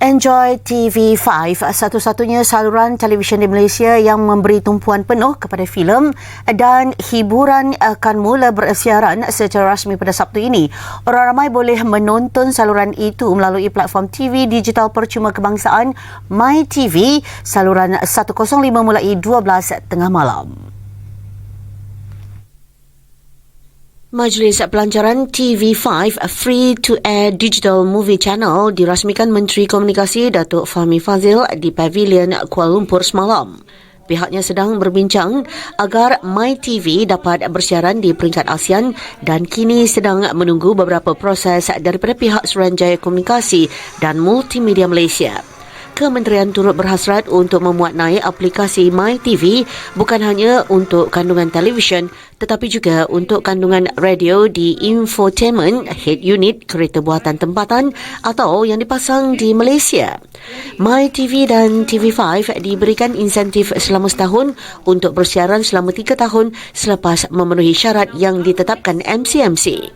Enjoy TV5, satu-satunya saluran televisyen di Malaysia yang memberi tumpuan penuh kepada filem dan hiburan akan mula bersiaran secara rasmi pada Sabtu ini. Orang ramai boleh menonton saluran itu melalui platform TV digital percuma kebangsaan MyTV, saluran 105 mulai 12 tengah malam. Majlis Pelancaran TV5 Free to Air Digital Movie Channel dirasmikan Menteri Komunikasi Datuk Fahmi Fazil di Pavilion Kuala Lumpur semalam. Pihaknya sedang berbincang agar MyTV dapat bersiaran di peringkat ASEAN dan kini sedang menunggu beberapa proses daripada pihak Suruhanjaya Komunikasi dan Multimedia Malaysia. Kementerian turut berhasrat untuk memuat naik aplikasi MyTV bukan hanya untuk kandungan televisyen tetapi juga untuk kandungan radio di infotainment head unit kereta buatan tempatan atau yang dipasang di Malaysia. MyTV dan TV5 diberikan insentif selama setahun untuk bersiaran selama tiga tahun selepas memenuhi syarat yang ditetapkan MCMC.